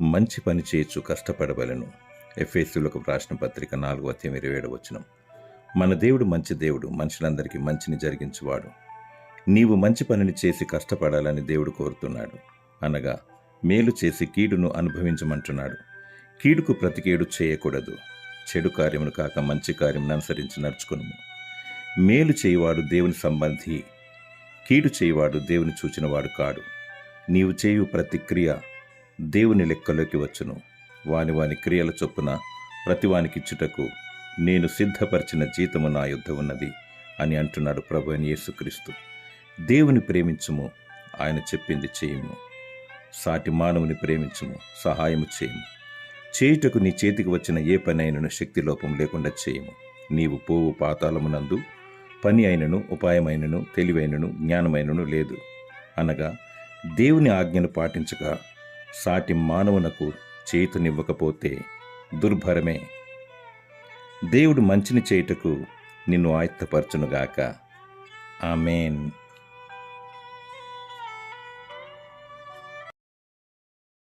మంచి పని చేయొచ్చు కష్టపడవలను. ఎఫ్ఎస్యులకు రాసిన పత్రిక నాలుగు అత్యం ఇరవై ఏడు వచ్చినం మన దేవుడు మంచి దేవుడు మనుషులందరికీ మంచిని జరిగించువాడు. నీవు మంచి పనిని చేసి కష్టపడాలని దేవుడు కోరుతున్నాడు. అనగా మేలు చేసి కీడును అనుభవించమంటున్నాడు. కీడుకు ప్రతికేడు చేయకూడదు. చెడు కార్యమును కాక మంచి కార్యమును అనుసరించి నడుచుకును మేలు చేయువాడు దేవుని సంబంధి. కీడు చేయువాడు దేవుని చూచినవాడు కాడు. నీవు చేయు ప్రతిక్రియ దేవుని లెక్కలోకి వచ్చును. వాని వాని క్రియల చొప్పున ప్రతివానికిచ్చుటకు నేను సిద్ధపరిచిన జీతము నా యుద్ధ ఉన్నది అని అంటున్నాడు ప్రభు అని యేసుక్రీస్తు. దేవుని ప్రేమించుము ఆయన చెప్పింది చేయుము. సాటి మానవుని ప్రేమించుము సహాయము చేయము. చేయుటకు నీ చేతికి వచ్చిన ఏ పని అయినను శక్తి లోపం లేకుండా చేయము. నీవు పోవు పాతాళమునందు పని అయినను ఉపాయమైనను తెలివైనను జ్ఞానమైనను లేదు. అనగా దేవుని ఆజ్ఞను పాటించగా సాటి మానవునకు చేతునివ్వకపోతే దుర్భరమే. దేవుడు మంచిని చేయుటకు నిన్ను ఆయత్తపరచునుగాక. ఆమెన్.